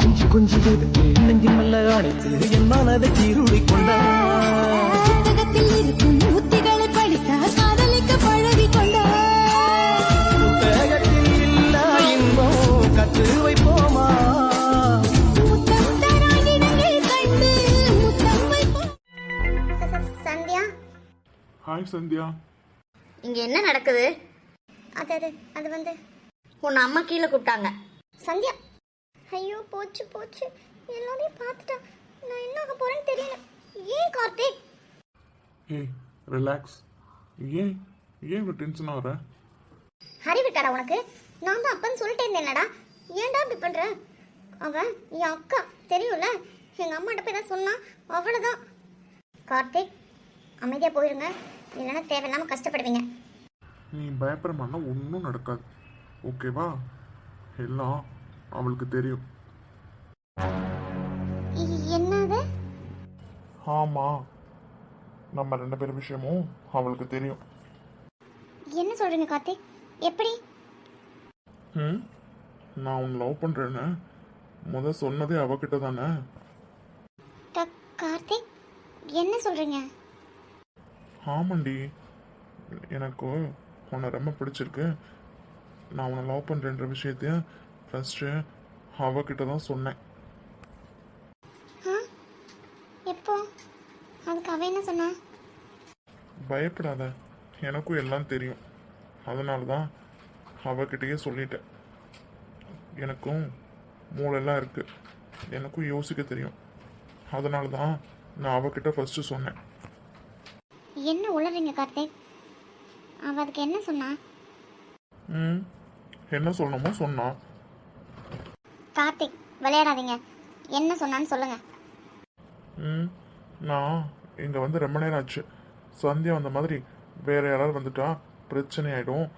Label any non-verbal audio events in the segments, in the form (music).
கொஞ்சி கொஞ்சி எடுத்து நெஞ்சில் மெல்ல அணைத்து என் மனதை சீருடி கொண்டான் ஹாய் சந்தியா இங்க என்ன நடக்குது? அது அது அது வந்து உன் அம்மா கீழே கூப்பிட்டாங்க. சந்தியா ஐயோ போச்சு போச்சு. எல்லாரையும் பார்த்துட்டா நான் என்ன ஆக போறேன்னு தெரியல. ஏன் கார்த்திக்? ஏய் ரிலாக்ஸ் ஏன் ஏன் இவ்வளோ டென்ஷன் ஆகிற ஹரி விட்டாடா உனக்கு? நான் தான் அப்பன்னு சொல்லிட்டே இருந்தேன்லடா ஏன்டா இப்படி பண்ற? அவன் என் அக்கா தெரியும்ல? எங்க அம்மாட்ட போய் தான் சொன்னா அவ்வளவுதான். கார்த்திக் அமைதியா போயிருங்க. இல்லைன்னா தேவையில்லாம கஷ்டப்படுவீங்க. நீ பயப்படுற மாதிரினா ஒன்றும் நடக்காது. ஓகேவா? எல்லாம் அவளுக்கு தெரியும். என்னது? ஆமாம் நம்ம ரெண்டு பேர் விஷயமும் அவளுக்கு தெரியும். என்ன சொல்றீங்க கார்த்திக்? எப்படி? ம்? நான் உன்னை லவ் பண்ணுறேன்னு முத சொன்னதே அவகிட்ட தானே? கார்த்திக் என்ன சொல்றீங்க? ஆமாண்டி. எனக்கு உன்னை ரொம்ப பிடிச்சிருக்கு. நான் உன்னை லவ் பண்ணுறேன்ற விஷயத்தைய ஃபஸ்ட்டு அவகிட்ட தான் சொன்னேன். எப்போ? அதுக்கு அவ என்ன சொன்னா? பயப்படாத. எனக்கும் எல்லாம் தெரியும். அதனால தான் அவகிட்டயே சொல்லிட்டேன். எனக்கும் மூளைலாம் இருக்கு. எனக்கும் யோசிக்க தெரியும். அதனால தான் நான் அவகிட்ட ஃபஸ்ட்டு சொன்னேன். என்ன உளறீங்க கார்த்திக்? அவ அதுக்கு என்ன சொன்னா? ம் என்ன சொல்லணுமோ சொன்னான் கார்த்திக் விளையாடாதீங்க. என்ன சொன்னான்னு சொல்லுங்க. ம் நான் இங்கே வந்து ரொம்ப நேரம் ஆச்சு. சந்தியா வந்த மாதிரி வேற யாராவது வந்துட்டா பிரச்சனை ஆயிடும்.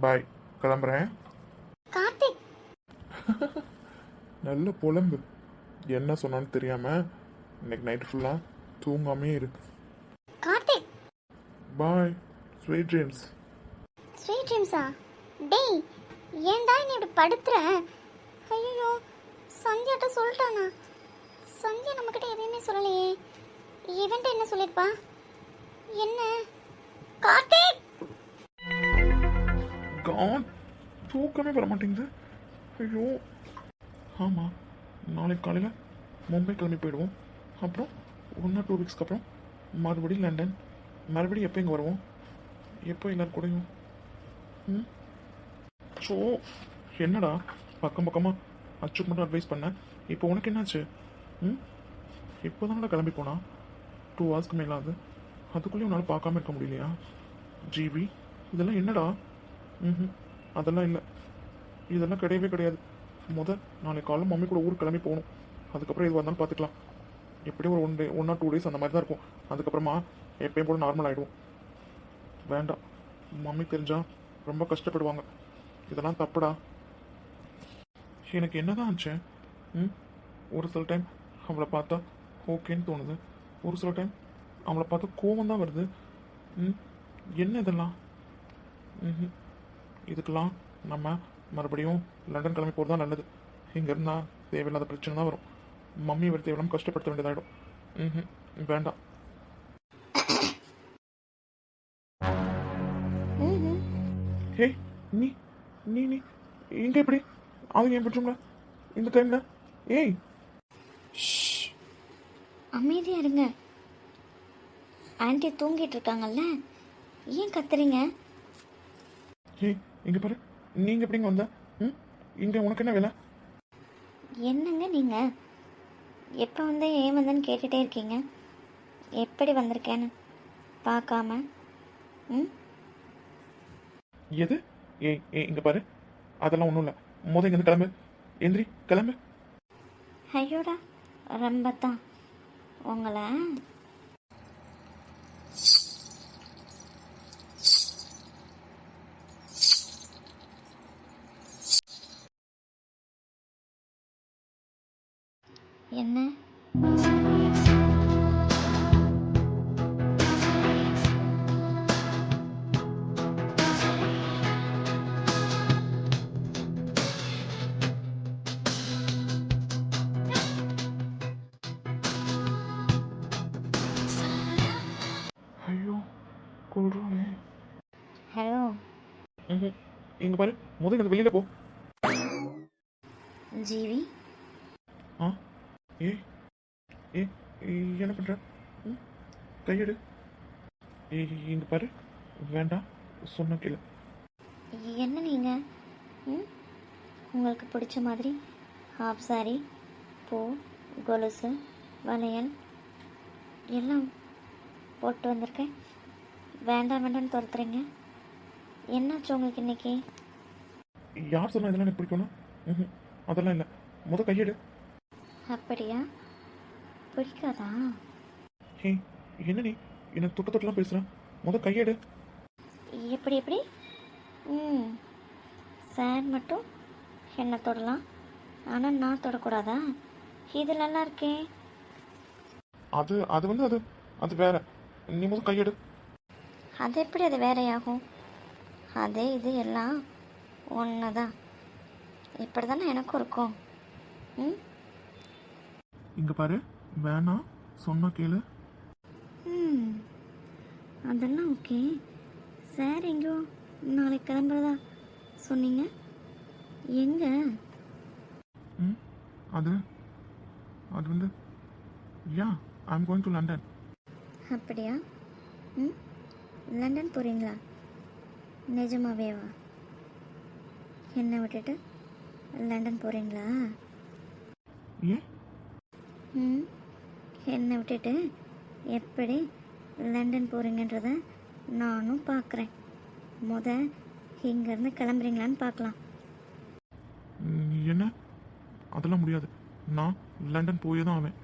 பாய் கிளம்புறேன். கார்த்திக்! (laughs) நல்ல புலம்பு. என்ன சொன்னான்னு தெரியாம இன்னைக்கு நைட் ஃபுல்லாக தூங்காமே இருக்கு. பாய் ஸ்வீட் ட்ரீம்ஸ் ஸ்வீட் ட்ரீம்ஸா டேய் ஏன்டா நீ இப்படி படுத்துற? ஐயோ சந்தியாட்ட சொல்லிட்டானா? சந்தியா நம்மக்கிட்ட எதையுமே சொல்லலையே. இவன்ட்ட என்ன சொல்லியிருப்பா? என்ன? கார்த்திக்! காட் தூக்கமே வர மாட்டேங்குது. ஐயோ. ஆமாம் நாளைக்கு காலையில் மும்பை கிளம்பி போயிடுவோம். அப்புறம் ஒன் ஆர் டூ வீக்ஸ்க்கு அப்புறம் மறுபடியும் லண்டன். மறுபடியும் எப்போ இங்கே வருவோம்? எப்போ எல்லாரும் கூடயும்? ம்? ஸோ என்னடா? பக்கம் பக்கமாக அச்சுக்கு மட்டும் அட்வைஸ் பண்ணேன் இப்போ உனக்கு என்னாச்சு? ம்? இப்போ தானடா கிளம்பி போனா? டூ ஹவர்ஸ்க்கு மேலே அதுக்குள்ளேயும் உன்னால் பார்க்காம இருக்க முடியலையா? ஜிவி இதெல்லாம் என்னடா? ம் அதெல்லாம் இல்லை. இதெல்லாம் கிடையவே கிடையாது. முத நாளைக்கு காலைல மம்மி கூட ஊருக்கு கிளம்பி போகணும். அதுக்கப்புறம் எது வந்தாலும் பார்த்துக்கலாம். எப்படியும் ஒரு one day one or two days அந்த மாதிரி தான் இருக்கும். அதுக்கப்புறமா எப்பயும் போல நார்மல் ஆகிடும் வேண்டாம். மம்மி தெரிஞ்சா ரொம்ப கஷ்டப்படுவாங்க. இதெல்லாம் தப்புடா. எனக்கு என்னதான் ஆச்சு? ம்? ஒரு சில டைம் அவளை பார்த்தா ஓகேன்னு தோணுது. ஒரு சில டைம் அவளை பார்த்தா கோவம் தான் வருது. ம்? என்ன இதெல்லாம்? ம் இதுக்கெல்லாம் நம்ம மறுபடியும் லண்டன் கிளம்பி போகிறது தான் நல்லது. இங்கே இருந்தால் தேவையில்லாத பிரச்சனை தான் வரும். மம்மி இவர் தேவையில்லாமல் கஷ்டப்படுத்த வேண்டியதாகிடும் ம் வேண்டாம். நீ நீ நீ இங்க எப்படி? அவங்க என் பெட்ரூம்ல இந்த டைம்ல ஏய்! அமைதியா இருங்க. ஆன்ட்டி தூங்கிட்டு இருக்காங்கல்ல? ஏன் கத்துறீங்க? ஏய் இங்க பாரு. நீங்க எப்படிங்க வந்த? ம்? இங்க உனக்கு என்ன வேலை? என்னங்க நீங்க? எப்போ வந்து ஏன் வந்தேன்னு கேட்டுட்டே இருக்கீங்க? எப்படி வந்திருக்கேன்னு பார்க்காம? ம்? எது? ஏய் ஏய் இங்கே பாரு. அதெல்லாம் ஒன்றும் இல்லை. முத இங்கேருந்து கிளம்பு. எந்திரி கிளம்பு. ஐயோடா ரொம்ப தான். உங்களை ம் இங்கே பாரு முதல்ல இந்த வெளியில் போ. ஜீவி? ஆ ஏ ஏ என்ன பண்ணுற ம். கையெடு. இங்கே பாரு. வேண்டாம் சொன்ன கேளு. என்ன நீங்கள் ம்? உங்களுக்கு பிடிச்ச மாதிரி ஹாஃப் சாரி பூ கொலுசு வளையல் எல்லாம் போட்டு வந்திருக்கேன். வேண்டாம் வேண்டாம்னு துரத்துறீங்க. என்னாச்சு உங்களுக்கு இன்னைக்கு? யார் சொன்னா இதெல்லாம் எனக்கு பிடிக்கும்னா? ம் அதெல்லாம் இல்லை. முத கையெடு. அப்படியா? பிடிக்காதா? ஹே என்ன நீ? என்ன தொட்ட தொட்டலாம் பேசுகிறேன் முத கையெடு. எப்படி எப்படி? ம். சார் மட்டும் என்ன தொடலாம்? ஆனால் நான் தொடக்கூடாதா? இது நல்லா இருக்கே. அது அது வந்து அது அது வேற. நீ முத கையெடு. அது எப்படி அது வேறையாகும்? அதே இது எல்லாம் ஒன்று தான் இப்படி தானே எனக்கும் இருக்கும். ம்? இங்கே பாரு வேணாம் சொன்னா கேளு. ம் அதெல்லாம் ஓகே. சார் எங்கேயோ நாளைக்கு கிளம்புறதா சொன்னீங்க. எங்கே? ம் அது அது வந்து yeah I am going to London அப்படியா? ம் லண்டன் போகிறீங்களா நிஜமாவேவா? என்னை விட்டுட்டு லண்டன் போகிறீங்களா ம் என்னை விட்டுட்டு எப்படி லண்டன் போகிறீங்கன்றத நானும் பார்க்குறேன் முத இங்கேருந்து கிளம்புறீங்களான்னு பார்க்கலாம் என்ன? அதெல்லாம் முடியாது. நான் லண்டன் போயே தான் ஆவேன்.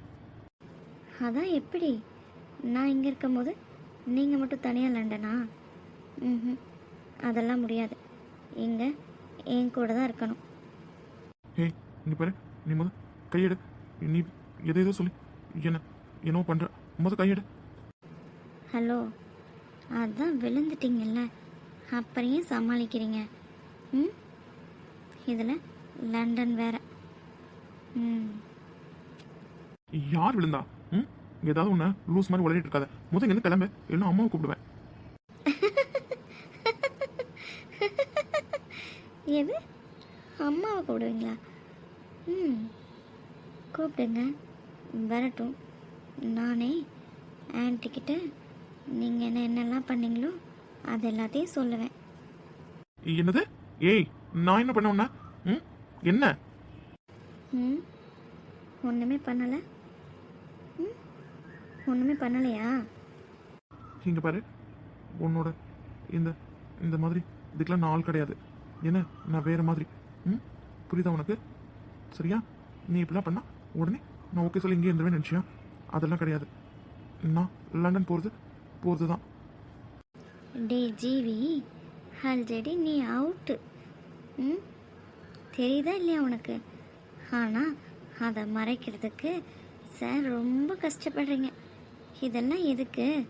அதான் எப்படி? நான் இங்கே இருக்கும்போது நீங்கள் மட்டும் தனியாக லண்டனா? ம் அதெல்லாம் முடியாது. இங்கே என் கூட தான் இருக்கணும். ஹே இங்கே பாரு. நீ முத கையெடு. நீ எதை ஏதோ சொல்லி. என்ன? என்னவோ பண்ணுற முத கையெடு. ஹலோ. அதான் விழுந்துட்டீங்கல்ல. அப்புறம் ஏன் சமாளிக்கிறீங்க? ம்? இதில் லண்டன் வேற. ம். யார் விழுந்தா? ம்? ஏதாவது ஒன்று லூஸ் மாதிரி உளறிட்டு இருக்காத. முத இங்கேருந்து கிளம்பு. இல்லைன்னா அம்மாவை கூப்பிடுவேன். எது? அம்மாவை கூப்பிடுவீங்களா? ம் கூப்பிடுங்க. வரட்டும். நானே ஆன்ட்டிக்கிட்ட நீங்கள் என்ன என்னெல்லாம் பண்ணீங்களோ அது எல்லாத்தையும் சொல்லுவேன். என்னது? ஏய் நான் என்ன பண்ண ம் என்ன? ம் ஒன்றுமே பண்ணலை. ம் ஒன்றுமே பண்ணலையா? இங்கே பாரு. உன்னோட இந்த இந்த மாதிரி இதுக்கெல்லாம் நான் ஆள் கிடையாது. என்ன? நான் வேற மாதிரி. ம்? புரியுதா உனக்கு? சரியா? நீ இப்படிலாம் பண்ணா உடனே நான் ஓகே சொல்லி இங்கே இருந்துருவேன் நினச்சியா? அதெல்லாம் கிடையாது. நான் லண்டன் போகிறது போகிறது தான் டே ஜீவி ஆல்ரெடி நீ அவுட்டு ம்? தெரியுதா இல்லையா உனக்கு? ஆனால் அதை மறைக்கிறதுக்கு சார் ரொம்ப கஷ்டப்படுறீங்க. இதெல்லாம் எதுக்கு?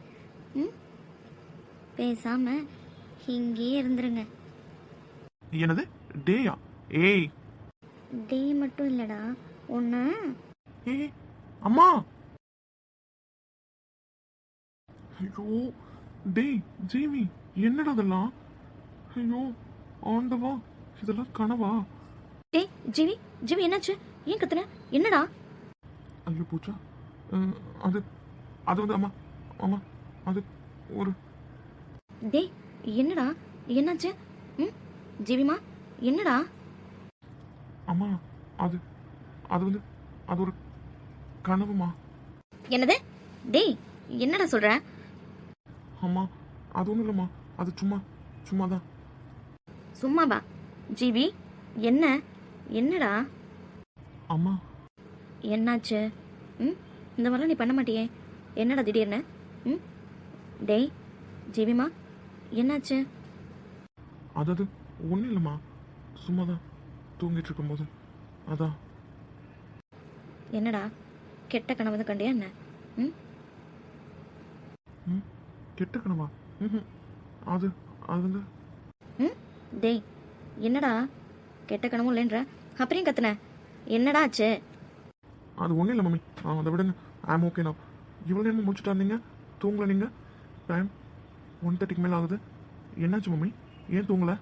ம்? பேசாமல் இங்கேயே இருந்துருங்க. என்னது? டேயா? ஏய். டே மட்டும் இல்லைடா. ஒன்று ஏய் அம்மா. ஐயோ டேய் ஜீவி என்னடா அதெல்லாம் ஐயோ ஆண்டவா இதெல்லாம் கனவா? டேய் ஜீவி ஜீவி என்னாச்சு? ஏன் கத்துன? என்னடா? ஐயோ பூச்சா. அஹ், அது அது வந்து அம்மா அம்மா அது ஒரு டேய் என்னடா? என்னாச்சு? ஜீவிமா என்னடா? அம்மா அது அது வந்து அது ஒரு கனவுமா? என்னது? டேய் என்னடா சொல்ற? அம்மா அது ஒன்றும் இல்லைம்மா அது சும்மா சும்மா தான் சும்மாவா? ஜீவி என்ன? என்னடா? அம்மா. என்னாச்சு? ம்? இந்த மாதிரிலாம் நீ பண்ண மாட்டியே. என்னடா திடீர்னு? ம்? டேய் ஜீவிமா என்னாச்சு? அது அது ஒன்றும் இல்லைம்மா. சும்மா தான் தூங்கிட்டு இருக்கும்போது அதான். என்னடா? கெட்ட கனவு தான் கண்டியா என்ன? ம்? ம்? கெட்ட கனவா? ம் அது அது வந்து ம்? டேய் என்னடா? கெட்ட கனவும் இல்லைன்ற? அப்புறம் கத்துன? என்னடா ஆச்சு? அது ஒன்றும் இல்லை மம்மி. ஆ அதை விடுங்க. ஐம் ஓகே நான் இவ்வளோ நேரமாக முடிச்சுட்டா இருந்தீங்க தூங்கல நீங்கள் டைம் ஒன் தேர்ட்டிக்கு மேலே ஆகுது. என்னாச்சு மம்மி? ஏன் தூங்கலை?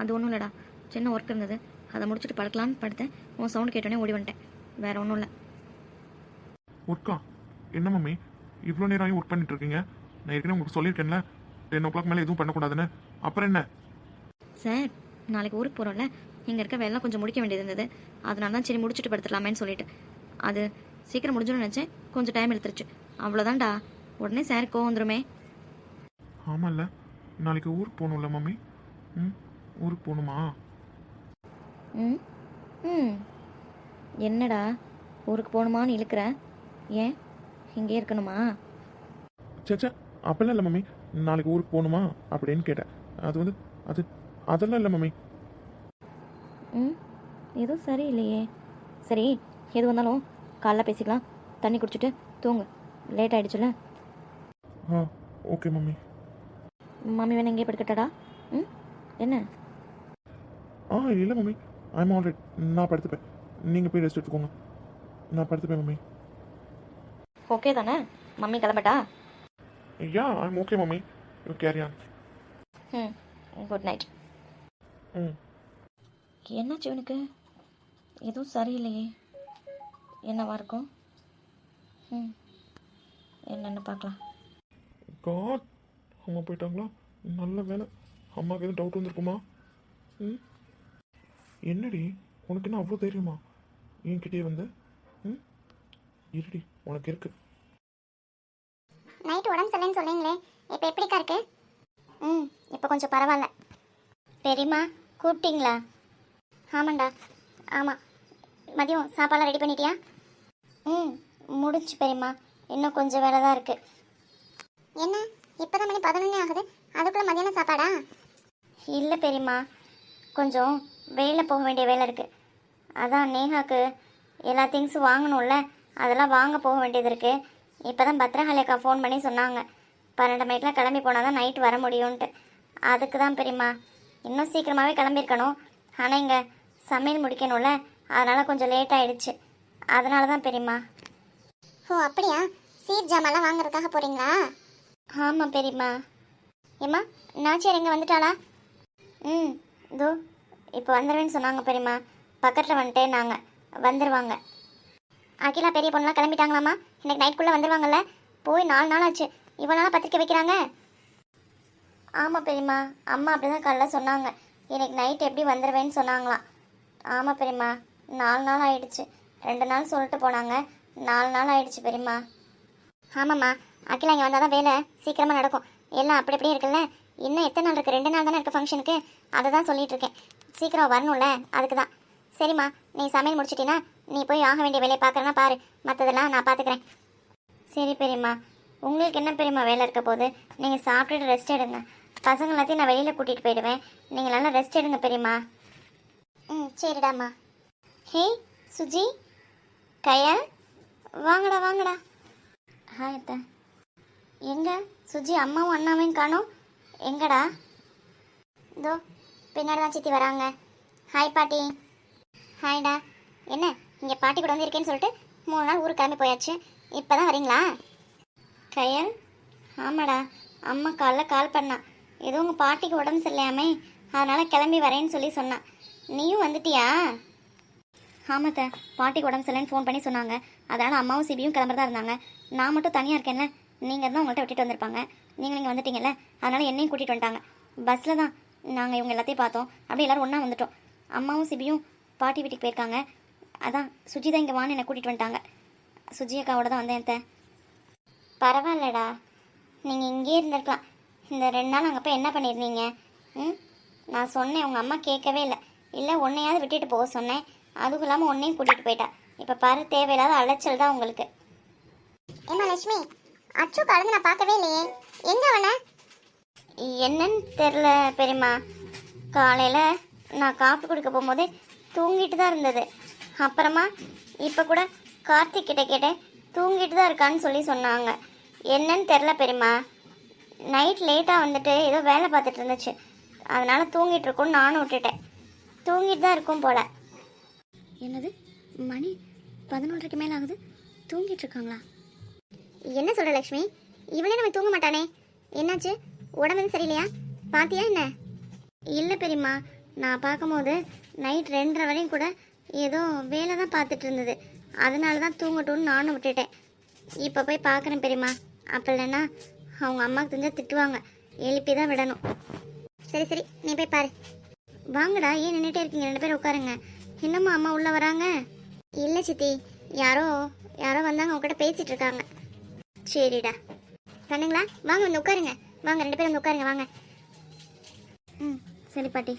அது ஒன்றும் இல்லைடா. சின்ன ஒர்க் இருந்தது. அதை முடிச்சுட்டு படுக்கலான்னு படுத்தேன். உன் சவுண்ட் கேட்டோன்னே ஓடி வந்துட்டேன். வேற ஒன்றும் இல்லை. ஒர்க்கா என்ன மம்மி? இவ்வளோ நேரம் ஆகி ஒர்க் பண்ணிட்டு இருக்கீங்க. நான் ஏற்கனவே உங்களுக்கு சொல்லியிருக்கேன்ல டென் ஓ கிளாக் மேலே எதுவும் பண்ணக்கூடாதுன்னு. அப்புறம் என்ன? சார் நாளைக்கு ஊருக்கு போகிறோம்ல இங்கே இருக்க வேலை கொஞ்சம் முடிக்க வேண்டியது இருந்தது. அதனால தான் சரி முடிச்சுட்டு படுத்துடலாமேன்னு சொல்லிட்டு. அது சீக்கிரம் முடிஞ்சிடும்னு நினச்சேன். கொஞ்சம் டைம் எடுத்துருச்சு. அவ்வளோதான்டா உடனே சார் கோவம் வந்துருமே. ஆமாம்ல நாளைக்கு ஊருக்கு போகணும்ல மம்மி? ம்? ஊருக்கு போகணுமா? ம் ம். என்னடா ஊருக்கு போகணுமான்னு இழுக்கிற? ஏன்? இங்கே இருக்கணுமா? சேச்சா அப்பெல்லாம் இல்லை மம்மி நாளைக்கு ஊருக்கு போகணுமா அப்படின்னு கேட்டேன். அது வந்து அது அதெல்லாம் இல்லை மம்மி ம் எதுவும் சரியில்லையே. சரி எது வந்தாலும் காலைல பேசிக்கலாம். தண்ணி குடிச்சிட்டு தூங்கு. லேட் ஆயிடுச்சுல ஆ ஓகே மம்மி மம்மி வேணா இங்கே படுக்கட்டடா? ம் என்ன? ஆ இல்லை மம்மி. ஐம் ஆல்ரெட் நான் படுத்துப்பேன். நீங்கள் போய் ரெஸ்ட் எடுத்துக்கோங்க. நான் படுத்துப்பேன் மம்மி. ஓகே தானே? Mummy கிளம்பட்டா? Yeah I'm okay mummy. You carry on hmm good night hmm. என்னாச்சு இவனுக்கு எதுவும் சரியில்லையே. என்னவா இருக்கும்? ம் என்னன்னு பார்க்கலாம். காட் அம்மா போயிட்டாங்களா? நல்ல வேலை. அம்மாவுக்கு எதுவும் டவுட் வந்திருக்குமா? ம்? என்னடி? உனக்கு என்ன அவ்வளோ தைரியமா? என்கிட்டயே வந்து? ம்? இருடி உனக்கு இருக்கு. நைட் உடம்பு சரியில்லைன்னு சொன்னீங்களே இப்போ எப்படிக்கா இருக்கு? ம் இப்போ கொஞ்சம் பரவாயில்ல. பெரியம்மா கூப்பிட்டீங்களா? ஆமாண்டா ஆமாம் மதியம் சாப்பாடுலாம் ரெடி பண்ணிட்டியா? ம் முடிஞ்சு பெரியம்மா. இன்னும் கொஞ்சம் வேலை தான் இருக்குது என்ன? இப்போ தான் மணி பதினொன்னே ஆகுது. அதுக்குள்ளே மதியானம் சாப்பாடா? இல்லை பெரியம்மா கொஞ்சம் வெளியில் போக வேண்டிய வேலை இருக்குது அதான் நேஹாக்கு எல்லா திங்ஸும் வாங்கணும்ல அதெல்லாம் வாங்க போக வேண்டியது இருக்குது இப்போ தான் பத்ரஹாலியக்கா ஃபோன் பண்ணி சொன்னாங்க. பன்னெண்டு மணிக்கெலாம் கிளம்பி போனால் தான் நைட் வர முடியும்ன்ட்டு. அதுக்கு தான் பெரியம்மா இன்னும் சீக்கிரமாகவே கிளம்பியிருக்கணும். ஆனால் இங்கே சமையல் முடிக்கணும்ல அதனால் கொஞ்சம் லேட் ஆயிடுச்சு. அதனால தான் பெரியம்மா ஓ அப்படியா? சீர் ஜாமான்லாம் வாங்குறதுக்காக போகிறீங்களா ஆமாம் பெரியம்மா ஏம்மா நாச்சியார் எங்கே வந்துட்டாளா? ம் இதோ இப்போ வந்துடுவேன்னு சொன்னாங்க பெரியம்மா. பக்கத்தில் வந்துட்டே நாங்கள் வந்துடுவாங்க அகிலா பெரிய பொண்ணுலாம் கிளம்பிட்டாங்களாம்மா? இன்னைக்கு நைட்குள்ளே வந்துடுவாங்கல்ல போய் நாலு நாள் ஆச்சு. இவ்வளோ நாளாக பத்திரிக்கை வைக்கிறாங்க? ஆமாம் பெரியம்மா. அம்மா அப்படி தான் காலைல சொன்னாங்க. இன்னைக்கு நைட் எப்படி வந்துடுவேன்னு சொன்னாங்களாம். ஆமாம் பெரியம்மா. நாலு நாள் ஆயிடுச்சு. ரெண்டு நாள் சொல்லிட்டு போனாங்க. நாலு நாள் ஆயிடுச்சு பெரியம்மா. ஆமாம்மா. அகிலா இங்கே வந்தால் தான் வேலை சீக்கிரமாக நடக்கும். எல்லாம் அப்படி அப்படியே இருக்குல்ல? இன்னும் எத்தனை நாள் இருக்குது ரெண்டு நாள் தானே இருக்குது ஃபங்க்ஷனுக்கு அதை தான் சொல்லிகிட்ருக்கேன் இருக்கேன். சீக்கிரம் வரணும்ல அதுக்கு தான் சரிம்மா நீ சமையல் முடிச்சிட்டினா நீ போய் ஆக வேண்டிய வேலையை பார்க்குறேன்னா பாரு. மற்றதெல்லாம் நான் பார்த்துக்கிறேன் சரி பெரியம்மா உங்களுக்கு என்ன பெரியம்மா வேலை இருக்க போது நீங்கள் சாப்பிட்டுட்டு ரெஸ்ட் எடுங்க. பசங்க எல்லாத்தையும் நான் வெளியில் கூட்டிகிட்டு போயிடுவேன். நீங்கள் நல்லா ரெஸ்ட் எடுங்க பெரியம்மா. ம் சரிடாம்மா. ஹே சுஜி. கையா வாங்கடா வாங்கடா. ஹாய் அத்தை. எங்க? சுஜி அம்மாவும் அண்ணாவையும் காணும். எங்கடா? இதோ பின்னாடி தான் சித்தி வராங்க. ஹாய் பாட்டி. ஹாய்டா என்ன இங்கே பாட்டி கூட வந்து இருக்கேன்னு சொல்லிட்டு மூணு நாள் ஊருக்கு கிளம்பி போயாச்சு. இப்போ தான் வரீங்களா? கயல்? ஆமாடா. அம்மா காலைல கால் பண்ணா. ஏதோ உங்கள் பாட்டிக்கு உடம்பு சரியில்லையாமே அதனால் கிளம்பி வரேன்னு சொல்லி சொன்னான் நீயும் வந்துட்டியா? ஆமாத்த. பாட்டிக்கு உடம்பு சரியில்லைன்னு ஃபோன் பண்ணி சொன்னாங்க. அதனால் அம்மாவும் சிபியும் கிளம்புறதா இருந்தாங்க. நான் மட்டும் தனியாக இருக்கேன்ல. நீங்கள் தான் உங்கள்கிட்ட விட்டுட்டு வந்திருப்பாங்க. நீங்கள் நீங்கள் வந்துட்டீங்கல்ல. அதனால் என்னையும் கூட்டிகிட்டு வந்துட்டாங்க. பஸ்ஸில் தான். நாங்கள் இவங்க எல்லாத்தையும் பார்த்தோம். அப்படியே எல்லோரும் ஒன்றா வந்துட்டோம். அம்மாவும் சிபியும் பாட்டி வீட்டுக்கு போயிருக்காங்க. அதான் சுஜிதா இங்கே வான்னு என்னை கூட்டிகிட்டு வந்துட்டாங்க. சுஜி அக்காவோட தான் வந்தேன் அத்தை. பரவாயில்லடா. நீங்கள் இங்கேயே இருந்திருக்கலாம். இந்த ரெண்டு நாள் அங்கே போய் என்ன பண்ணியிருந்தீங்க ம்? நான் சொன்னேன் உங்கள் அம்மா கேட்கவே இல்லை. இல்லை உன்னையாவது விட்டுட்டு போக சொன்னேன். அதுவும் இல்லாமல் உன்னையும் கூட்டிகிட்டு போயிட்டா. இப்போ பாரு தேவையில்லாத அலைச்சல் தான் உங்களுக்கு. ஏமா லட்சுமி அச்சு கலந்து நான் பார்க்கவே இல்லையே. எங்கே அவனை? என்னன்னு தெரில பெரியம்மா. காலையில் நான் காஃபி குடிக்க போகும்போது தூங்கிட்டு தான் இருந்தது. அப்புறமா இப்போ கூட கார்த்திக் கிட்ட கேட்டேன் தூங்கிட்டு தான் இருக்கான்னு சொல்லி சொன்னாங்க. என்னன்னு தெரில பெரியம்மா. நைட் லேட்டாக வந்துட்டு ஏதோ வேலை பார்த்துட்டு இருந்துச்சு. அதனால தூங்கிட்டு இருக்கும்னு நானும் விட்டுட்டேன். தூங்கிட்டு தான் இருக்கும் போல. என்னது? மணி பதினொன்றரைக்கு மேலே ஆகுது? தூங்கிட்டு இருக்காங்களா? என்ன சொல்ற லக்ஷ்மி? இவனே நம்ம தூங்க மாட்டானே. என்னாச்சு? உடம்பு சரியில்லையா? பாத்தியா என்ன? இல்லை பெரியம்மா நான் பார்க்கும்போது நைட் ரெண்டரை வரையும் கூட ஏதோ வேலை தான் பார்த்துட்டு இருந்தது. அதனால தான் தூங்கட்டும்னு நானும் விட்டுட்டேன். இப்போ போய் பார்க்குறேன் பெரியம்மா. அப்போ இல்லைன்னா அவங்க அம்மாவுக்கு தெரிஞ்சால் திட்டுவாங்க. எழுப்பி தான் விடணும். சரி சரி நீ போய் பாரு. வாங்கடா ஏன் நின்றுட்டே இருக்கீங்க? ரெண்டு பேரும் உட்காருங்க. இன்னமும் அம்மா உள்ளே வராங்க? இல்லை சித்தி யாரோ யாரோ வந்தாங்க உங்ககிட்ட பேசிகிட்டு இருக்காங்க. சரிடா. கண்ணுங்களா வாங்க வந்து உட்காருங்க. வாங்க ரெண்டு பேரும் வந்து உட்காருங்க வாங்க. ம் சரி பாட்டி.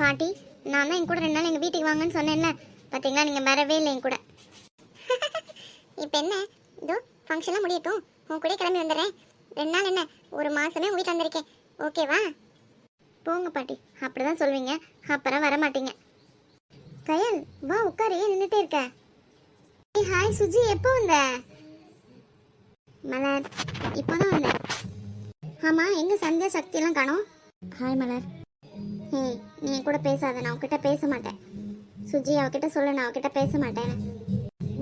பாட்டி நான் தான் என் கூட ரெண்டு நாள் எங்கள் வீட்டுக்கு வாங்கன்னு சொன்னேன்ல. பார்த்தீங்களா நீங்கள் வரவே இல்லை என் கூட. (laughs) இப்போ என்ன? இதோ ஃபங்க்ஷன்லாம் முடியட்டும். உன் கூட கிளம்பி வந்துடுறேன். ரெண்டு நாள் என்ன? ஒரு மாதமே உங்கள் வீட்டில் வந்திருக்கேன். ஓகேவா போங்க பாட்டி. அப்படி தான் சொல்வீங்க. அப்புறம் வர மாட்டீங்க கயல் வா உட்காரு. ஏன் நின்றுட்டே இருக்க? ஹாய் சுஜி. எப்போ வந்த? மலர் இப்போ தான் வந்தேன் ஆமா எங்க சந்தியா சக்தி எல்லாம் காணோம்? ஹாய் மலர். ஏய் நீ என் கூட பேசாத நான் உன்கிட்ட பேச மாட்டேன். சுஜி அவகிட்ட சொல்லு நான் அவகிட்ட பேச மாட்டேன்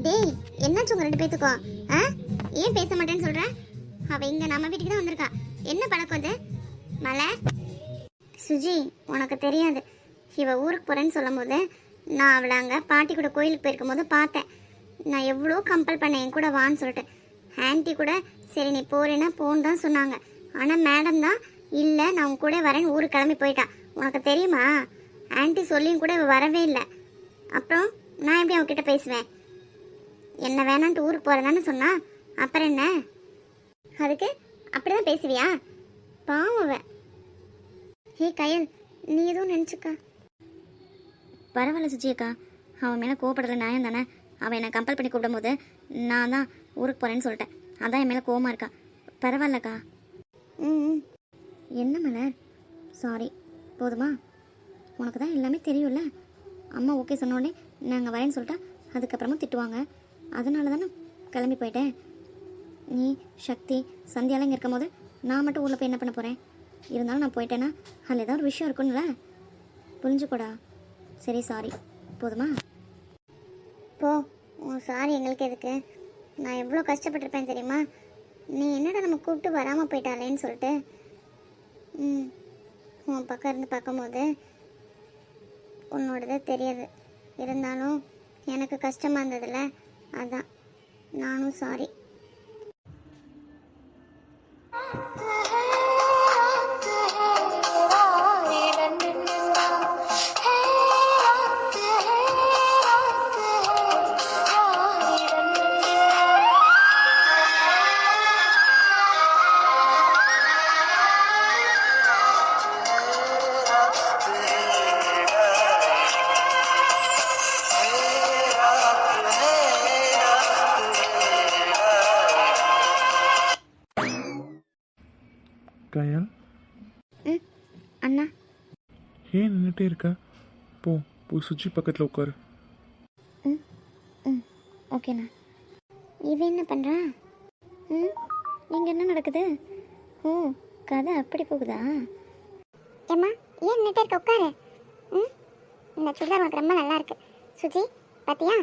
டேய் என்னாச்சு உங்க ரெண்டு பேத்துக்கும்? ஆ? ஏன் பேச மாட்டேன்னு சொல்ற? அவ இங்க நம்ம வீட்டுக்கு தான் வந்திருக்கா. என்ன பழக்கம் இது மலர்? சுஜி உனக்கு தெரியாது. இவ ஊருக்கு போறேன்னு சொல்லும் போது நான் அவளை அங்கே பாட்டி கூட கோயிலுக்கு போயிருக்கும் போது பார்த்தேன். நான் எவ்வளோ கம்பல் பண்ணேன் என் கூட வான்னு சொல்லிட்டு. ஆன்ட்டி கூட சரி நீ போறேன்னா போன்னு தான் சொன்னாங்க. ஆனால் மேடம் தான். இல்லை நான் உன் கூட வரேன்னு ஊருக்கு கிளம்பி போயிட்டா. உனக்கு தெரியுமா? ஆன்ட்டி சொல்லியும் கூட வரவே இல்லை. அப்புறம் நான் எப்படி அவகிட்ட பேசுவேன்? என்ன வேணான்ட்டு ஊருக்கு போகிறதானே சொன்னா அப்புறம் என்ன? அதுக்கு அப்படி தான் பேசுவியா? பாவம் ஹே கயல் நீ எதுவும் நினச்சிக்கா. பரவாயில்ல சுஜியக்கா அவன் மேலே கோவப்படுறது நியாயம் தானே? அவன் என்னை கம்பல் பண்ணி கூப்பிடும்போது நான் தான் ஊருக்கு போகிறேன்னு சொல்லிட்டேன். அதான் என் மேலே கோவமாக இருக்கா. பரவாயில்லக்கா ம் என்ன மலர்? சாரி போதுமா? உனக்கு தான் எல்லாமே தெரியும்ல? அம்மா ஓகே சொன்னோடனே நாங்கள் வரேன்னு சொல்லிட்டா அதுக்கப்புறமா திட்டுவாங்க. அதனால தானே கிளம்பி போயிட்டேன். நீ சக்தி சந்தியாலாம் இங்கே இருக்கும்போது நான் மட்டும் ஊரில் போய் என்ன பண்ண போகிறேன் இருந்தாலும் நான் போயிட்டேன்னா அதில் ஏதாவது ஒரு விஷயம் இருக்கும்ல? புரிஞ்சுக்கோடா சரி சாரி போதுமா? போ. உன் சாரி எங்களுக்கு எதுக்கு? நான் எவ்வளோ கஷ்டப்பட்டிருப்பேன் தெரியுமா? நீ என்னடா நம்ம கூப்பிட்டு வராமல் போயிட்டாளேன்னு சொல்லிட்டு? ம் உன் பக்கம் இருந்து பார்க்கும்போது உன்னோடதே தெரியாது. இருந்தாலும் எனக்கு கஷ்டமாக இருந்ததில்ல? அதான். நானும் சாரி கயல் அண்ணா. ஏன் நின்றுட்டே இருக்க? போ போய் சுஜி பக்கத்தில் உட்காரு. ம் ம் ஓகேண்ணா. இவன் என்ன பண்ணுறா ம் இங்கே என்ன நடக்குது? ஓ கதை அப்படி போகுதா? ஏம்மா ஏன் நின்றுட்டே இருக்க உட்காரு. ம் இந்த சுடிதார் உனக்கு ரொம்ப நல்லா இருக்கு. சுஜி பாத்தியா?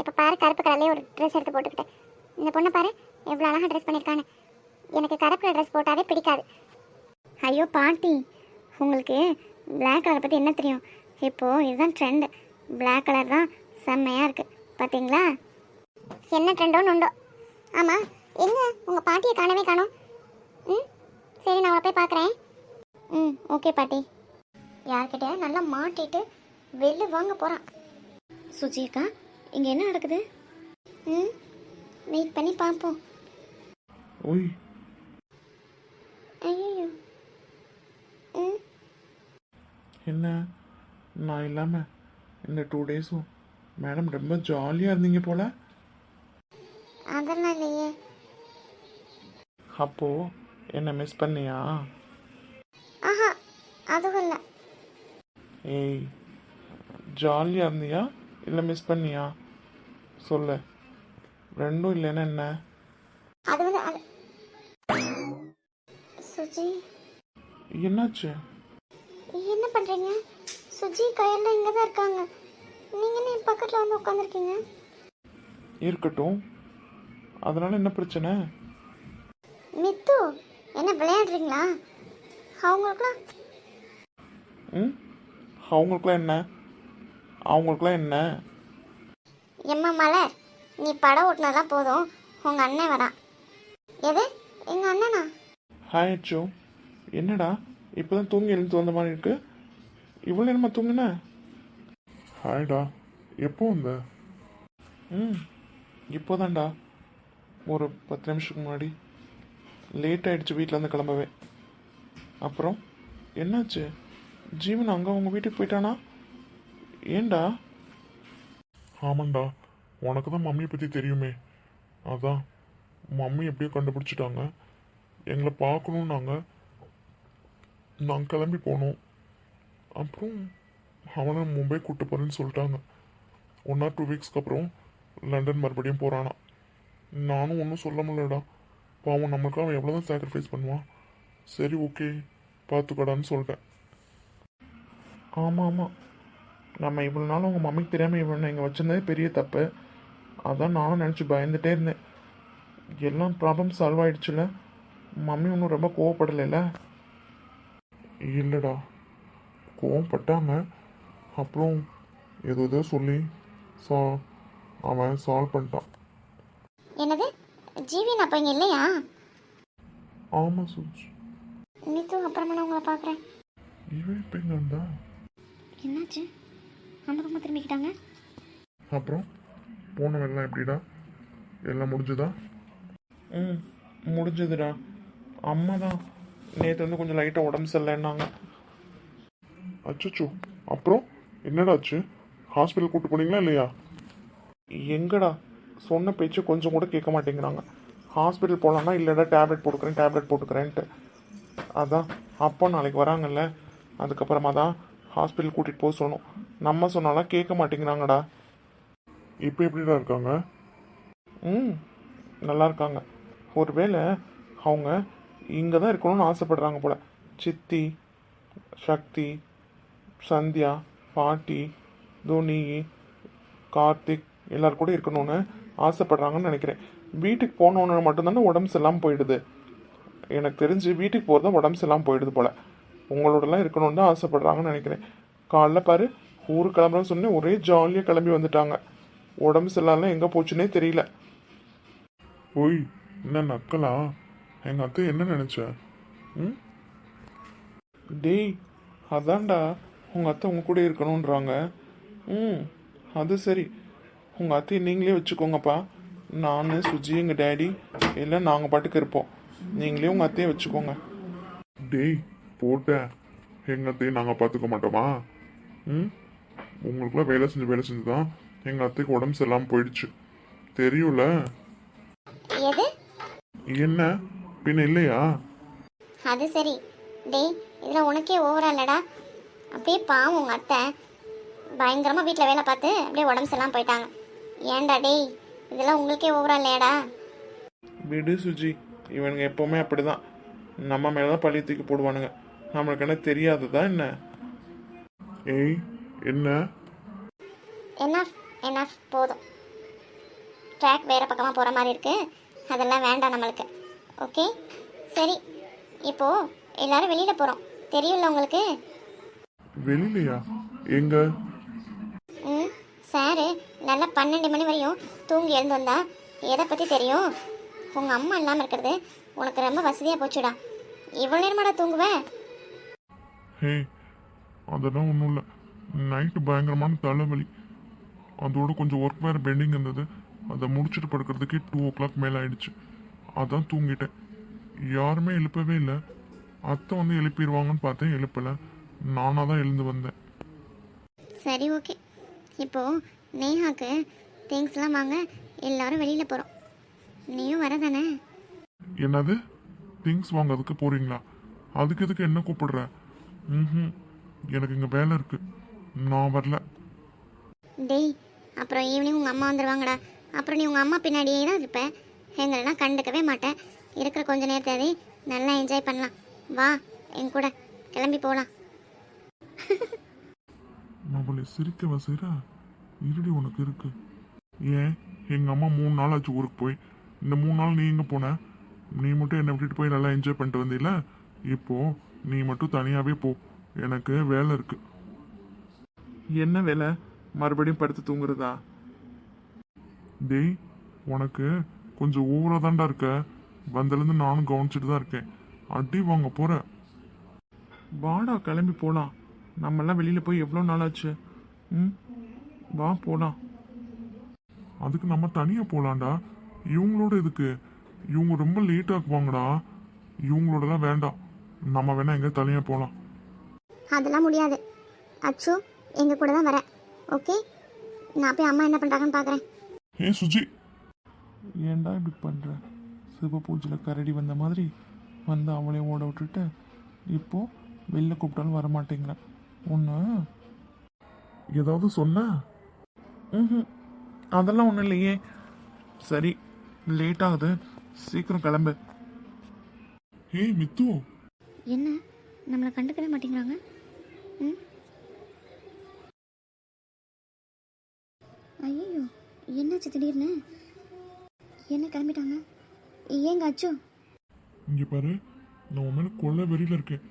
இப்போ பாரு கருப்பு கலர்லேயே ஒரு ட்ரெஸ் எடுத்து போட்டுக்கிட்டேன் இந்த பொண்ணை பாரு எவ்வளோ அழகாக ட்ரெஸ் பண்ணியிருக்கான்னு எனக்கு கருப்பு ட்ரெஸ் போட்டாவே பிடிக்காது. ஐயோ பாட்டி உங்களுக்கு பிளாக் கலரை பற்றி என்ன தெரியும்? இப்போது இதுதான் ட்ரெண்டு பிளாக் கலர் தான் செம்மையாக இருக்குது பார்த்தீங்களா என்ன ட்ரெண்டோன்னு உண்டோ? ஆமாம் எங்கே? உங்கள் பாட்டியை காணவே காணோம். ம்? சரி நான் அவளை போய் பார்க்குறேன் ம் ஓகே பாட்டி. யார்கிட்டயா நல்லா மாட்டிட்டு வெளில வாங்க போகிறான் சுஜிக்கா இங்கே என்ன நடக்குது? ம்? வெயிட் பண்ணி பார்ப்போம் ஓய் ஐயோ என்ன? நான் இல்லாமல் இந்த டூ டேஸும் மேடம் ரொம்ப ஜாலியாக இருந்தீங்க போல. அதெல்லாம் இல்லையே. அப்போது என்ன மிஸ் பண்ணியா? ஆஹா அதுவும் இல்லை. ஏய் ஜாலியாக இருந்தியா? இல்லை மிஸ் பண்ணியா? சொல்லு. ரெண்டும் இல்லைன்னா என்ன? அது வந்து அது சுஜி. என்னாச்சு? என்ன பண்ணுறீங்க சுஜி கையெல்லாம் இங்கே தான் இருக்காங்க. நீங்கள் என்ன என் பக்கத்தில் வந்து உட்காந்துருக்கீங்க இருக்கட்டும். அதனால என்ன பிரச்சனை? மித்து என்ன விளையாடுறீங்களா? அவங்களுக்குலாம் ம்? அவங்களுக்குலாம் என்ன? அவங்களுக்குலாம் என்ன? எம்மா மலர் நீ படம் ஓட்டினதெல்லாம் போதும். உங்கள் அண்ணன் வரான். எது? எங்கள் அண்ணனா? ஹாய் அச்சோ என்னடா? இப்போ தான் தூங்கி எழுந்து வந்த மாதிரி இருக்கு. இவ்வளோ நேரமா தூங்குன? ஹாய்டா. எப்போ வந்த? ம் இப்போதான்டா. ஒரு பத்து நிமிஷத்துக்கு முன்னாடி. லேட் ஆயிடுச்சு வீட்டில் இருந்து கிளம்பவே. அப்புறம்? என்னாச்சு? ஜீவன் அங்கே உங்கள் வீட்டுக்கு போயிட்டானா? ஏன்டா? ஆமாண்டா. உனக்கு தான் மம்மியை பற்றி தெரியுமே. அதான். மம்மி எப்படியோ கண்டுபிடிச்சிட்டாங்க. எங்களை பார்க்கணுன்னாங்க நாங்கள் கிளம்பி போனோம். அப்புறம் அவனை மும்பை கூட்டு போகிறேன்னு சொல்லிட்டாங்க. ஒன் ஆர் டூ வீக்ஸ்க்கு அப்புறம் லண்டன் மறுபடியும் போகிறானா நானும் ஒன்றும் சொல்ல முடியலடா. பாவம் நம்மளுக்கு அவன் எவ்வளோ தான் சாக்ரிஃபைஸ் பண்ணுவான். சரி ஓகே பார்த்துக்கடான்னு சொல்லிட்டேன். ஆமாம் ஆமாம் நம்ம இவ்வளோ நாள் உங்கள் மம்மிக்கு தெரியாமல் இவனை இங்கே வச்சுருந்ததே பெரிய தப்பு. அதான் நானும் நினச்சி பயந்துட்டே இருந்தேன். எல்லாம் ப்ராப்ளம் சால்வ் ஆகிடுச்சுல்ல மம்மி ஒன்றும் ரொம்ப கோவப்படலைல்ல இல்லைடா. கோவப்பட்டாங்க. அப்புறம் ஏதோ ஏதோ சொல்லி சா அவன் சால்வ் பண்ணிட்டான். என்னது? ஜீவின் அப்போ இங்கே இல்லையா? ஆமாம் சுஜ். நீத்து அப்புறமா நான் உங்களை பார்க்குறேன். இவன் இப்போ எங்கே இருந்தா என்னாச்சு? அந்த பக்கம் திரும்பிக்கிட்டாங்க? அப்புறம் போன வேலைலாம் எப்படிடா? எல்லாம் முடிஞ்சுதா? ம் முடிஞ்சதுடா. அம்மா தான். நேற்று வந்து கொஞ்சம் லைட்டாக உடம்பு சரியில்லைன்னாங்க. அச்சோ அப்புறம்? என்னடா ஆச்சு? ஹாஸ்பிட்டல் கூட்டு போனீங்களா இல்லையா? எங்கடா? சொன்ன பேச்சு கொஞ்சம் கூட கேட்க மாட்டேங்கிறாங்க. ஹாஸ்பிட்டல் போகலான்னா இல்லைடா டேப்லெட் போட்டுக்கிறேன் டேப்லெட் போட்டுக்கிறேன்ட்டு. அதான். அப்பா நாளைக்கு வராங்கல்ல. அதுக்கப்புறமா தான் ஹாஸ்பிட்டல் கூட்டிகிட்டு போக சொல்லணும். நம்ம சொன்னாலாம் கேட்க மாட்டேங்கிறாங்கடா. இப்போ எப்படிடா இருக்காங்க? ம். நல்லா இருக்காங்க. ஒருவேளை அவங்க இங்கே தான் இருக்கணும்னு ஆசைப்படுறாங்க போல. சித்தி சக்தி சந்தியா பாட்டி துனி கார்த்திக் எல்லாரும் கூட இருக்கணும்னு ஆசைப்படுறாங்கன்னு நினைக்கிறேன். வீட்டுக்கு போனோன்னு மட்டும்தானே உடம்பு சரியில்லாமல் போயிடுது. எனக்கு தெரிஞ்சு வீட்டுக்கு போகிறது உடம்பு சரியில்லாமல் போயிடுது போல. உங்களோடலாம் இருக்கணும்னு தான் ஆசைப்படுறாங்கன்னு நினைக்கிறேன். காலைல பாரு ஊர் கிளம்புறேன்னு சொன்னேன் ஒரே ஜாலியாக கிளம்பி வந்துட்டாங்க. உடம்பு சரியில்லாம் எங்கே போச்சுன்னே தெரியல. ஓய் என்ன நக்கலா? எங்கள் அத்தை என்ன நினச்ச? ம்? டேய் அதான்டா. உங்கள் அத்தை உங்க கூட இருக்கணுன்றாங்க ம் அது சரி. உங்கள் அத்தையை நீங்களே வச்சுக்கோங்கப்பா. நான் சுஜி எங்கள் டேடி எல்லாம் நாங்கள் பாட்டுக்கு இருப்போம். நீங்களே உங்கள் அத்தையை வச்சுக்கோங்க. டேய் போட்டேன் எங்கள் அத்தையை நாங்கள் பார்த்துக்க மாட்டோமா? ம்? உங்களுக்குலாம் வேலை செஞ்சு வேலை செஞ்சு தான் எங்கள் அத்தைக்கு உடம்பு சரியில்லாமல் போயிடுச்சு. தெரியும்ல? எது? என்ன? பின்ன இல்லையா? அது சரி. டேய் இதில் உனக்கே ஓவரா இல்லடா. அப்படியே பாவம் உங்கள் அத்தை. பயங்கரமாக வீட்டில் வேலை பார்த்து அப்படியே உடம்பு சரியில்லாம போயிட்டாங்க. ஏன்டா டேய் இதெல்லாம் உங்களுக்கே ஓவரா இல்லையாடா? விடு சுஜி. இவனுங்க எப்போவுமே அப்படிதான். நம்ம மேலே தான் பழி தூக்கி போடுவானுங்க. நம்மளுக்கு என்ன தெரியாததா என்ன? ஏய் என்ன? என்னாஃப் என்னாஃப் போதும். ட்ராக் வேறு பக்கமாக போகிற மாதிரி இருக்கு. அதெல்லாம் வேண்டாம் நம்மளுக்கு. ஓகே? சரி. இப்போது எல்லாரும் வெளியில் போகிறோம் தெரியும்ல உங்களுக்கு? வெளியிலையா? எங்க? ம் சாரு நல்லா பன்னெண்டு மணி வரையும் தூங்கி எழுந்து வந்தா எதை பற்றி தெரியும்? உங்கள் அம்மா இல்லாமல் இருக்கிறது உனக்கு ரொம்ப வசதியாக போச்சுடா. இவ்வளோ நேரமாடா தூங்குவேன் ஹே அதெல்லாம் ஒன்றும் இல்லை. நைட்டு பயங்கரமான தலைவலி. அதோட கொஞ்சம் ஒர்க் வேறு பெண்டிங் இருந்தது. அதை முடிச்சுட்டு படுக்கிறதுக்கே டூ ஓ கிளாக் மேலே ஆயிடுச்சு. அதான் தூங்கிட்டேன். யாருமே எழுப்பவே இல்லை. அத்தை வந்து எழுப்பிடுவாங்கன்னு பார்த்தேன் எழுப்பலை. நானாக தான் எழுந்து வந்தேன். சரி ஓகே. இப்போது நேஹாக்கு திங்ஸ்லாம் வாங்க. எல்லாரும் வெளியில் போகிறோம் நீயும் வரதானே? என்னது? திங்ஸ் வாங்கிறதுக்கு போறீங்களா? அதுக்கு எதுக்கு என்ன கூப்பிடுற? ம் எனக்கு இங்கே வேலை இருக்கு. நான் வரல. டேய் அப்புறம் ஈவினிங் உங்கள் அம்மா வந்துடுவாங்கடா அப்புறம் நீ உங்கள் அம்மா பின்னாடியே தான் இருப்ப. எங்களெல்லாம் கண்டுக்கவே மாட்டேன். இருக்கிற கொஞ்ச நேரத்தை நல்லா என்ஜாய் பண்ணலாம். வா என் கூட கிளம்பி போகலாம் அவளை சிரிக்க வசைரா இருடி உனக்கு இருக்கு. ஏன்? எங்கள் அம்மா மூணு நாள் ஆச்சு ஊருக்கு போய். இந்த மூணு நாள் நீ எங்கே போன? நீ மட்டும் என்னை விட்டுட்டு போய் நல்லா என்ஜாய் பண்ணிட்டு வந்தீல இப்போ நீ மட்டும் தனியாகவே போ. எனக்கு வேலை இருக்கு. என்ன வேலை? மறுபடியும் படுத்து தூங்குறதா? டேய் உனக்கு கொஞ்சம் ஓவரா தான்டா இருக்க. வந்தலேருந்து நானும் கவனிச்சுட்டு தான் இருக்கேன். அடி வாங்க போற. வாடா கிளம்பி போகலாம் நம்மெல்லாம் வெளியில் போய் எவ்வளோ நாள் ஆச்சு ம்? வா போகலாம் அதுக்கு நம்ம தனியாக போகலாம்டா இவங்களோட இதுக்கு இவங்க ரொம்ப லேட் ஆக்குவாங்கடா இவங்களோடலாம் வேண்டாம். நம்ம வேணா எங்கே தனியாக போகலாம் அதெல்லாம் முடியாது. அச்சு எங்கள் கூட தான் வரேன் ஓகே? நான் போய் அம்மா என்ன பண்ணுறாங்கன்னு பார்க்குறேன். ஏ சுஜி ஏன்டா இப்படி பண்ணுற சிவ பூஜையில் கரடி வந்த மாதிரி வந்து அவளையும் ஓட விட்டுட்டு இப்போ வெளில கூப்பிட்டாலும் வர மாட்டேங்கிறேன் ஒன்று ஏதாவது சொன்ன? ம் அதெல்லாம் ஒன்றும் இல்லையே. சரி லேட் ஆகுது. சீக்கிரம் கிளம்பு. ஏய் மித்து. என்ன? நம்மளை கண்டுக்கவே மாட்டேங்கிறாங்க? ம்? ஐயோ என்னாச்சு திடீர்னு? என்ன கிளம்பிட்டாங்க? ஏங்க அச்சு? இங்கே பாரு நான் உன் மேலே கொள்ள வெறியில் இருக்கேன்.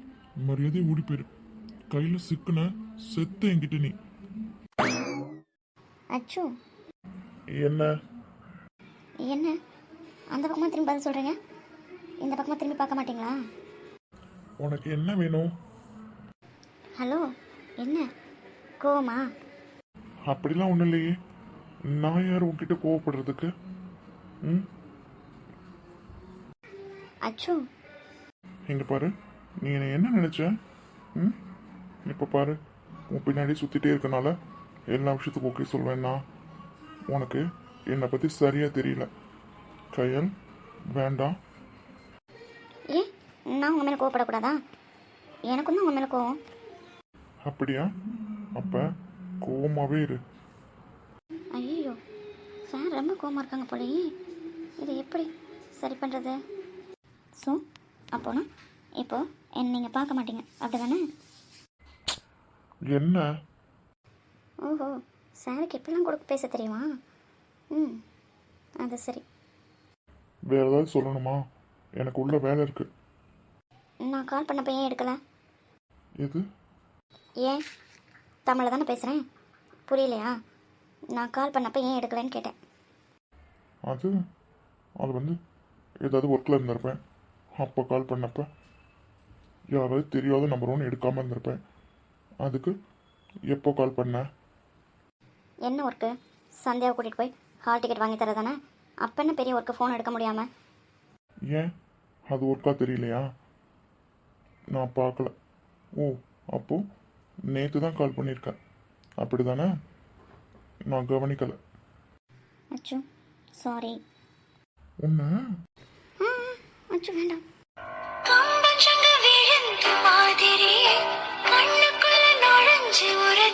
மரியாதையை ஓடி போயிரு. கையில் சிக்குன செத்த என்கிட்ட நீ. அச்சு? என்ன? என்ன? அந்த பக்கமாக திரும்பி பதில் சொல்கிறீங்க இந்த பக்கமாக திரும்பி பார்க்க மாட்டீங்களா? உனக்கு என்ன வேணும்? ஹலோ என்ன? கோவமா? அப்படிலாம் ஒன்றும் இல்லையே. நான் யார் உன்கிட்ட கோவப்படுறதுக்கு? ம். அச்சு. இங்க பாரு. நீ என்னை என்ன நினைச்ச? ம்? இப்போ பாரு. உன் பின்னாடி சுத்திட்டே இருக்கனால எல்லா விஷயத்துக்கும் ஓகே சொல்வேன்னா உனக்கு என்னை பத்தி சரியா தெரியல. கையல் வேண்டாம் ஏன் நான் உங்கள் மேலே கோவப்படக்கூடாதா? எனக்கும் தான் உங்கள் மேலே கோவம். அப்படியா? அப்ப கோவமாவே இரு. ஐயோ சார் ரொம்ப கோவமாக இருக்காங்க போலயே. இது எப்படி சரி பண்ணுறது ஸோ அப்போனா இப்போ என்ன நீங்கள் பார்க்க மாட்டீங்க. அப்படி தானே என்ன? ஓஹோ சாருக்கு எப்படிலாம் கொடுக்க பேச தெரியுமா? ம் அது சரி. வேற ஏதாவது சொல்லணுமா? எனக்கு உள்ள வேலை இருக்கு. நான் கால் பண்ணப்போ ஏன் எடுக்கல? எது? ஏன்? தமிழில் தானே பேசுகிறேன் புரியலையா? நான் கால் பண்ணப்போ ஏன் எடுக்கலைன்னு கேட்டேன். அது? அது வந்து ஏதாவது ஒர்க்கில் இருந்திருப்பேன். அப்போ கால் பண்ணப்ப யாராவது தெரியாத நம்பர் ஒன்று எடுக்காமல் இருந்திருப்பேன். அதுக்கு எப்போ கால் பண்ண? என்ன ஒர்க்கு சந்தியாவை கூட்டிகிட்டு போய் ஹால் டிக்கெட் வாங்கி தரதானே? அப்போ என்ன பெரிய ஒர்க்கு ஃபோன் எடுக்க முடியாமல் ஏன்? அது ஒர்க்காக தெரியலையா? நான் பார்க்கல. ஓ அப்போ நேற்று தான் கால் பண்ணியிருக்கேன். அப்படி தானே நான் கவனிக்கலை. அச்சு சாரி உன்னை அச்சு வேண்டாம். கம்பஞ்சங்க விழுந்த மாதிரி கண்ணுக்குள்ள நுழைஞ்சு ஒரு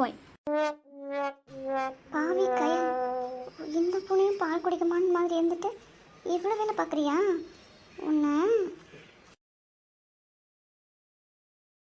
point.